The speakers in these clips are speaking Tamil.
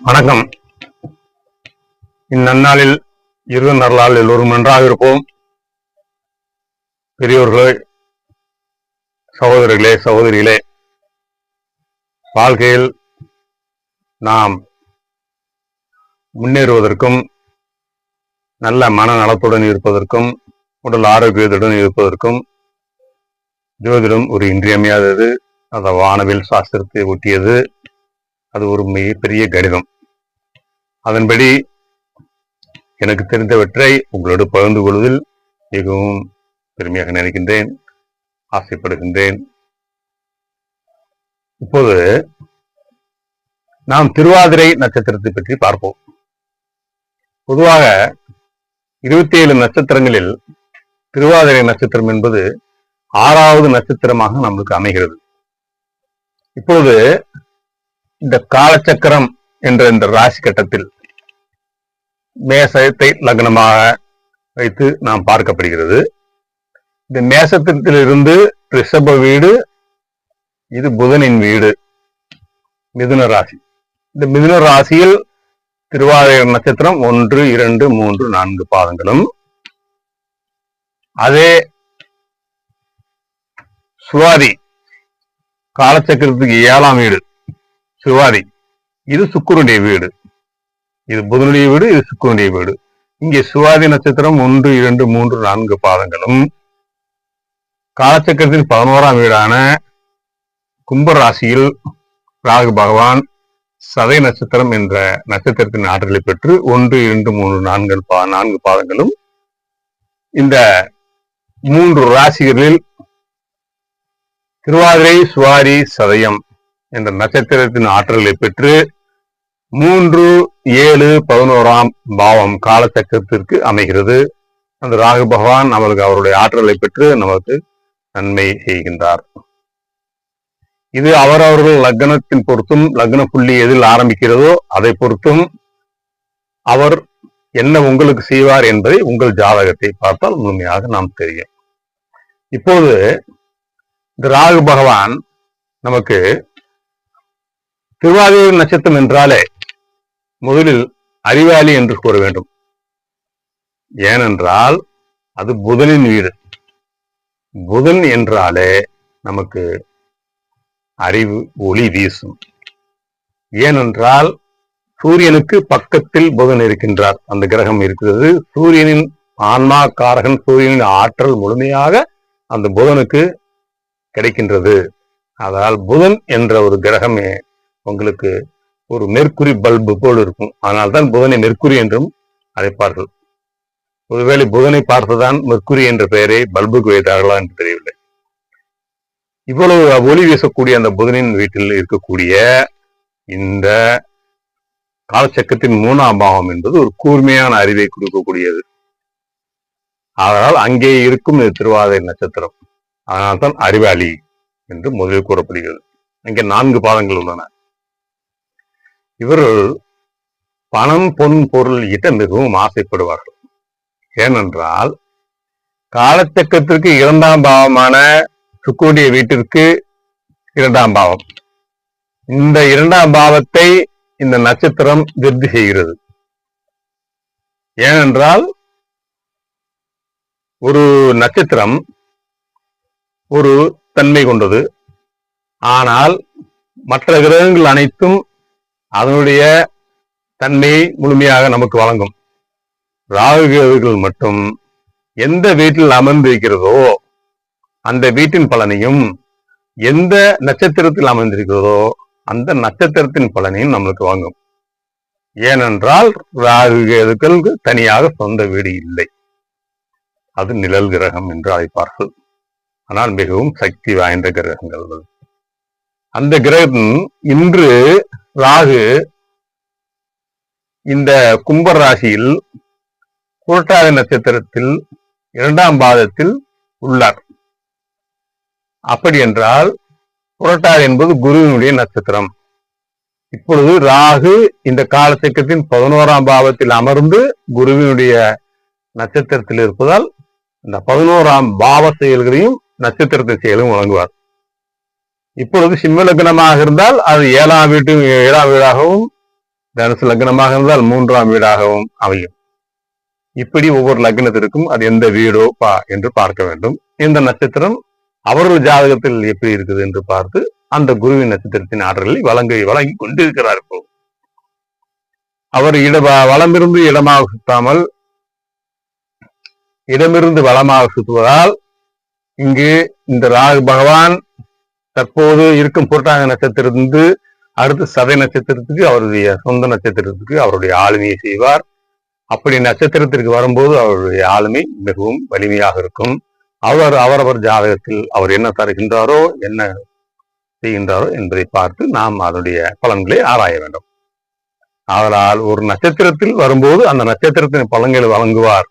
வணக்கம். இந்நன்னாளில் இரு நல்லால் எல்லோரும் நன்றாக இருப்போம். பெரியோர்களே சகோதரர்களே சகோதரிகளே வாழ்க்கையில் நாம் முன்னேறுவதற்கும் நல்ல மனநலத்துடன் இருப்பதற்கும் உடல் ஆரோக்கியத்துடன் இருப்பதற்கும் ஜோதிடம் ஒரு இன்றியமையாதது. அந்த வானவில் சாஸ்திரத்தை ஒட்டியது. அது ஒரு மிகப்பெரிய கணிதம் அதன்படி எனக்கு தெரிந்தவற்றை உங்களோடு பகிர்ந்து கொள்வதில் மிகவும் பெருமையாக நினைக்கின்றேன் ஆசைப்படுகின்றேன். இப்போது நாம் திருவாதிரை நட்சத்திரத்தை பற்றி பார்ப்போம். பொதுவாக இருபத்தி ஏழு நட்சத்திரங்களில் திருவாதிரை நட்சத்திரம் என்பது ஆறாவது நட்சத்திரமாக நம்மளுக்கு அமைகிறது. இப்போது இந்த காலச்சக்கரம் என்ற இந்த ராசி கட்டத்தில் மேசத்தை லக்னமாக வைத்து நாம் பார்க்கப்படுகிறது. இந்த மேசத்திலிருந்து ரிஷப வீடு இது புதனின் வீடு மிதுன ராசி. இந்த மிதுன ராசியில் திருவாதிரை நட்சத்திரம் ஒன்று இரண்டு மூன்று நான்கு பாதங்களும். அதே சுவாதி காலச்சக்கரத்துக்கு ஏழாம் வீடு. சிவாதி இது சுக்குருடைய வீடு. இது புதனுடைய வீடு இது சுக்குருடைய வீடு. இங்கே சுவாதி நட்சத்திரம் ஒன்று இரண்டு மூன்று நான்கு பாதங்களும் காலச்சக்கரத்தின் பதினோராம் வீடான கும்பராசியில் ராகு பகவான் சதை நட்சத்திரம் என்ற நட்சத்திரத்தின் ஆற்றலை பெற்று ஒன்று இரண்டு மூன்று நான்கு பா நான்கு பாதங்களும் இந்த மூன்று ராசிகளில் திருவாதிரை சுவாரி சதயம் என்ற நட்சத்திரத்தின் ஆற்றலை பெற்று மூன்று ஏழு பதினோராம் பாவம் காலச்சக்கரத்திற்கு அமைகிறது. அந்த ராகு பகவான் நம்மளுக்கு அவருடைய ஆற்றலை பெற்று நமக்கு நன்மை செய்கின்றார். இது அவரவர்கள் லக்னத்தின் பொறுத்தும் லக்ன புள்ளி எதில் ஆரம்பிக்கிறதோ அதை பொறுத்தும் அவர் என்ன உங்களுக்கு செய்வார் என்பதை உங்கள் ஜாதகத்தை பார்த்தால் முழுமையாக நாம் தெரியும். இப்போது இந்த ராகு பகவான் நமக்கு திருவாதிரை நட்சத்திரம் என்றாலே முதலில் அறிவாளி என்று கூற வேண்டும். ஏனென்றால் அது புதனின் வீடு. புதன் என்றாலே நமக்கு அறிவு ஒளி வீசும். ஏனென்றால் சூரியனுக்கு பக்கத்தில் புதன் இருக்கின்றார். அந்த கிரகம் இருக்கிறது. சூரியனின் ஆன்மா காரகன் சூரியனின் ஆற்றல் முழுமையாக அந்த புதனுக்கு கிடைக்கின்றது. அதனால் புதன் என்ற ஒரு கிரகமே உங்களுக்கு ஒரு மெர்க்குரி பல்பு போல் இருக்கும். அதனால்தான் புதனை மெர்க்குரி என்றும் அழைப்பார்கள். ஒருவேளை புதனை பார்த்துதான் மெர்க்குரி என்ற பெயரை பல்புக்கு வைத்தார்களா என்று தெரியவில்லை. இவ்வளவு ஒளி வீசக்கூடிய அந்த புதனின் வீட்டில் இருக்கக்கூடிய இந்த காலச்சக்கத்தின் மூணாம் பாவம் என்பது ஒரு கூர்மையான அறிவை கொடுக்கக்கூடியது. அதனால் அங்கே இருக்கும் இது திருவாதிரை நட்சத்திரம். அதனால்தான் அறிவாளி என்று முதலில் கூறப்படுகிறது. அங்கே நான்கு பாதங்கள் உள்ளன. இவர்கள் பணம் பொன் பொருள் ஈட்ட மிகவும் ஆசைப்படுவார்கள். ஏனென்றால் காலச்சக்கத்திற்கு இரண்டாம் பாவமான சுக்குடைய வீட்டிற்கு இரண்டாம் பாவம். இந்த இரண்டாம் பாவத்தை இந்த நட்சத்திரம் திருப்தி செய்கிறது. ஏனென்றால் ஒரு நட்சத்திரம் ஒரு தன்மை கொண்டது. ஆனால் மற்ற கிரகங்கள் அனைத்தும் அதனுடைய தன்மையை முழுமையாக நமக்கு வழங்கும். ராகுகள் மட்டும் எந்த வீட்டில் அமர்ந்திருக்கிறதோ அந்த வீட்டின் பலனையும் எந்த நட்சத்திரத்தில் அமர்ந்திருக்கிறதோ அந்த நட்சத்திரத்தின் பலனையும் நம்மளுக்கு வாங்கும் ஏனென்றால் ராகுகளுக்கு தனியாக சொந்த வீடு இல்லை. அது நிழல் கிரகம் என்று அழைப்பார்கள். ஆனால் மிகவும் சக்தி வாய்ந்த கிரகங்கள் அந்த கிரகம் இன்று ராகு இந்த கும்பர் ராசியில் புரட்டாதி நட்சத்திரத்தில் இரண்டாம் பாதத்தில் உள்ளார். அப்படி என்றால் புரட்டாதி என்பது குருவினுடைய நட்சத்திரம். இப்பொழுது ராகு இந்த காலச்சக்கத்தின் பதினோராம் பாவத்தில் அமர்ந்து குருவினுடைய நட்சத்திரத்தில் இருப்பதால் இந்த பதினோராம் பாவ செயல்களையும் நட்சத்திரத்தை செயலும் வழங்குவார். இப்பொழுது சிம்ம லக்னமாக இருந்தால் அது ஏழாம் வீட்டு ஏழாம் வீடாகவும் தனுசு லக்னமாக இருந்தால் மூன்றாம் வீடாகவும் அமையும். இப்படி ஒவ்வொரு லக்னத்திற்கும் அது எந்த வீடோ பா என்று பார்க்க வேண்டும். இந்த நட்சத்திரம் அவர்கள் ஜாதகத்தில் எப்படி இருக்குது என்று பார்த்து அந்த குருவின் நட்சத்திரத்தின் ஆற்றலை வழங்கி வழங்கி கொண்டிருக்கிறார் இப்போ. அவர் இட வளமிருந்து இடமாக சுத்தாமல் இடமிருந்து வளமாக சுத்துவதால் இங்கு இந்த ராகு பகவான் தற்போது இருக்கும் புரட்டாங்க நட்சத்திரத்திலிருந்து அடுத்து சதை நட்சத்திரத்துக்கு அவருடைய சொந்த நட்சத்திரத்துக்கு அவருடைய ஆளுமையை செய்வார். அப்படி நட்சத்திரத்திற்கு வரும்போது அவருடைய ஆளுமை மிகவும் வலிமையாக இருக்கும். அவர் அவரவர் ஜாதகத்தில் அவர் என்ன தருகின்றாரோ என்ன செய்கின்றாரோ என்பதை பார்த்து நாம் அதனுடைய பலன்களை ஆராய வேண்டும். ஆதலால் ஒரு நட்சத்திரத்தில் வரும்போது அந்த நட்சத்திரத்தின் பலன்களை வழங்குவார்.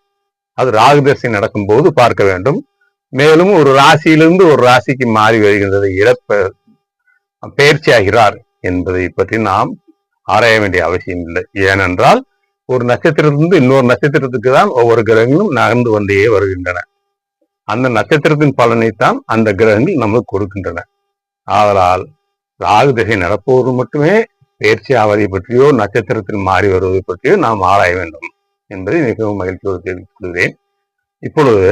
அது ராகுதர்சி நடக்கும் போது பார்க்க வேண்டும். மேலும் ஒரு ராசியிலிருந்து ஒரு ராசிக்கு மாறி வருகின்றது இழப்ப பயிற்சியாகிறார் என்பதை பற்றி நாம் ஆராய வேண்டிய அவசியம் இல்லை. ஏனென்றால் ஒரு நட்சத்திரத்திலிருந்து இன்னொரு நட்சத்திரத்துக்கு தான் ஒவ்வொரு கிரகங்களும் நகர்ந்து வந்தே வருகின்றன. அந்த நட்சத்திரத்தின் பலனைத்தான் அந்த கிரகங்கள் நமக்கு கொடுக்கின்றன. ஆதலால் ராகு திசை நடப்பவர்கள் மட்டுமே பயிற்சி ஆவதை பற்றியோ நட்சத்திரத்தில் மாறி வருவதை பற்றியோ நாம் ஆராய வேண்டும் என்பதை மிகவும் மகிழ்ச்சியோடு தெரிவித்துக் கொள்கிறேன். இப்பொழுது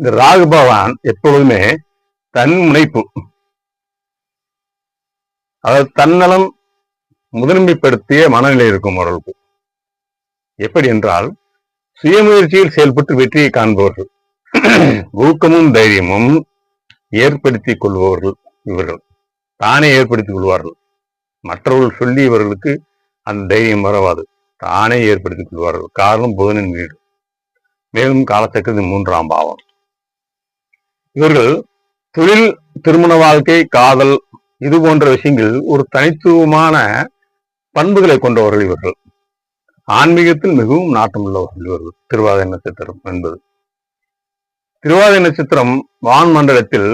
இந்த ராகு பகவான் எப்பொழுதுமே தன் முனைப்பு. அதாவது தன்னலம் முதன்மைப்படுத்திய மனநிலை இருக்கும் அவர்களுக்கு. எப்படி என்றால் சுயமுயற்சியில் செயல்பட்டு வெற்றியை காண்பவர்கள். ஊக்கமும் தைரியமும் ஏற்படுத்தி கொள்பவர்கள் இவர்கள். தானே ஏற்படுத்திக் கொள்வார்கள். மற்றவர்கள் சொல்லி இவர்களுக்கு அந்த தைரியம் வரவாது தானே ஏற்படுத்திக் கொள்வார்கள். காரணம் புதனின் வீடு. மேலும் காலத்தக்கது மூன்றாம் பாவம். இவர்கள் தொழில் திருமண வாழ்க்கை காதல் இது போன்ற விஷயங்கள் ஒரு தனித்துவமான பண்புகளை கொண்டவர்கள் இவர்கள். ஆன்மீகத்தில் மிகவும் நாட்டம் உள்ளவர்கள் இவர்கள். திருவாதிரை நட்சத்திரம் என்பது. திருவாதிரை நட்சத்திரம் வான் மண்டலத்தில்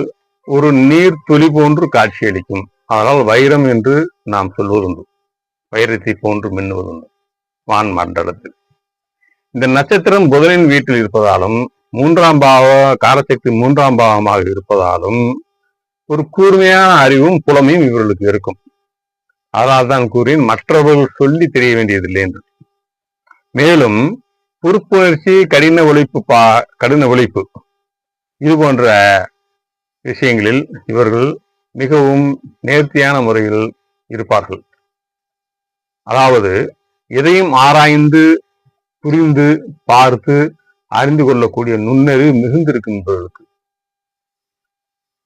ஒரு நீர் துளி போன்று காட்சியளிக்கும். அதனால் வைரம் என்று நாம் சொல்வதுண்டு. வைரத்தை போன்று மின்னுவதுண்டு. வான் மண்டலத்தில். இந்த நட்சத்திரம் புதனின் வீட்டில் இருப்பதாலும் மூன்றாம் பாவம் காலத்திற்கு மூன்றாம் பாவமாக இருப்பதாலும் ஒரு கூர்மையான அறிவும் புலமையும் இவர்களுக்கு இருக்கும். அதனால் தான் கூறின் மற்றவர்கள் சொல்லி தெரிய வேண்டியதில்லை என்று. மேலும் பொறுப்புணர்ச்சி கடின உழைப்பு பா கடின உழைப்பு. இது போன்ற விஷயங்களில் இவர்கள் மிகவும் நேர்த்தியான முறையில் இருப்பார்கள். அதாவது எதையும் ஆராய்ந்து புரிந்து பார்த்து அறிந்து கொள்ளக்கூடிய நுண்ணறிவு மிகுந்திருக்கின்றவர்களுக்கு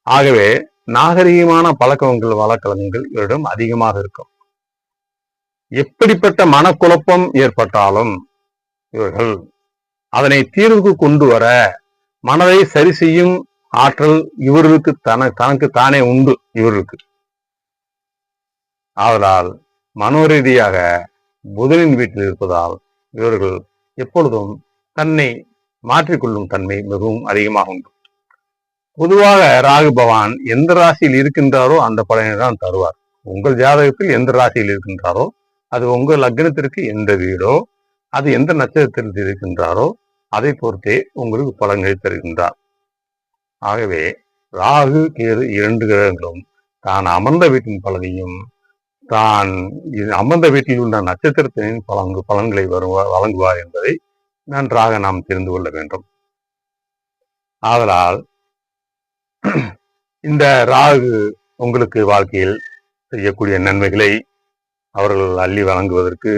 ஆகவே நாகரிகமான பழக்கங்கள் வழக்கங்கள் இவரிடம் அதிகமாக இருக்கும். எப்படிப்பட்ட மனக்குழப்பம் ஏற்பட்டாலும் இவர்கள் அதனை தீர்வுக்கு கொண்டு வர மனதை சரி செய்யும் ஆற்றல் இவர்களுக்கு தன தனக்கு தானே உண்டு இவர்களுக்கு. ஆதலால் மனோரீதியாக புதனின் வீட்டில் இருப்பதால் இவர்கள் எப்பொழுதும் தன்னை மாற்றிக்கொள்ளும் தன்மை மிகவும் அதிகமாக உண்டு. பொதுவாக ராகு பகவான் எந்த ராசியில் இருக்கின்றாரோ அந்த பலனை தான் தருவார். உங்கள் ஜாதகத்தில் எந்த ராசியில் இருக்கின்றாரோ அது உங்கள் லக்னத்திற்கு எந்த வீடோ அது எந்த நட்சத்திரத்தில் இருக்கின்றாரோ அதை பொறுத்தே உங்களுக்கு பலன்களை தருகின்றார். ஆகவே ராகு கேது இரண்டு கிரகங்களும் தான் அமர்ந்த வீட்டின் பலனையும் தான் அமர்ந்த வீட்டில் உள்ள நட்சத்திரத்தின் பலன்கு பலன்களை வருவார் வழங்குவார் என்பதை நன்றாக நாம் தெரிந்து கொள்ள வேண்டும். ஆதலால் இந்த ராகு உங்களுக்கு வாழ்க்கையில் செய்யக்கூடிய நன்மைகளை அவர்கள் அள்ளி வழங்குவதற்கு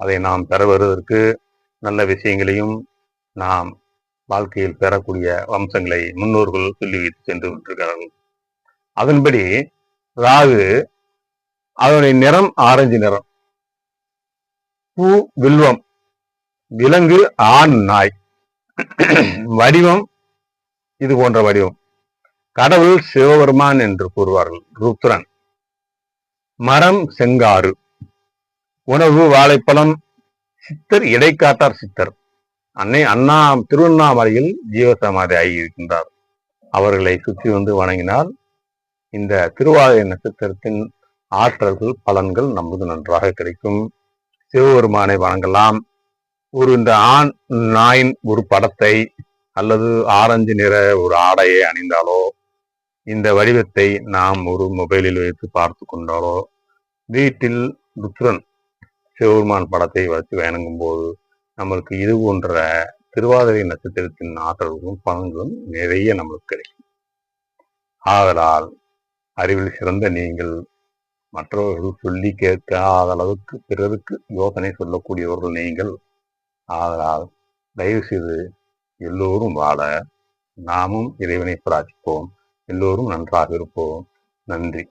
அதை நாம் பெற வருவதற்கு நல்ல விஷயங்களையும் நாம் வாழ்க்கையில் பெறக்கூடிய வம்சங்களை முன்னோர்கள் சொல்லி வைத்து சென்று கொண்டிருக்கிறார்கள். அதன்படி ராகு அதனுடைய நிறம் ஆரஞ்சு நிறம். பூ வில்வம் விலங்கு ஆண் நாய். வடிவம் இது போன்ற வடிவம். கடவுள் சிவபெருமான் என்று கூறுவார்கள். ருத்ரன். மரம் செங்காறு. உணவு வாழைப்பழம். சித்தர் இடைக்காட்டார் சித்தர். அன்னை அண்ணா திருவண்ணாமலையில் ஜீவசமாதி ஆகியிருக்கின்றார். அவர்களை சுற்றி வந்து வணங்கினால் இந்த திருவாதிரை நட்சத்திரத்தின் ஆற்றல்கள் பலன்கள் நமக்கு நன்றாக கிடைக்கும். சிவபெருமானை வணங்கலாம். ஒரு இந்த ஆண் நாயின் ஒரு படத்தை அல்லது ஆரஞ்சு நிற ஒரு ஆடையை அணிந்தாலோ இந்த வடிவத்தை நாம் ஒரு மொபைலில் வைத்து பார்த்து கொண்டாலோ வீட்டில் ருத்ரன் சிவபெருமான் படத்தை வச்சு வணங்கும் போது நம்மளுக்கு இது போன்ற திருவாதிரை நட்சத்திரத்தின் ஆற்றல்களும் பலன்களும் நிறைய நம்மளுக்கு கிடைக்கும். ஆதலால் அறிவில் சிறந்த நீங்கள் மற்றவர்கள் சொல்லி கேட்காத அளவுக்கு பிறருக்கு யோசனை சொல்லக்கூடியவர்கள் நீங்கள் ஆதலால் தயவு செய்து எல்லோரும் வாழ நாமும் இறைவனை பிரார்த்திப்போம். எல்லோரும் நன்றாக இருப்போம். நன்றி.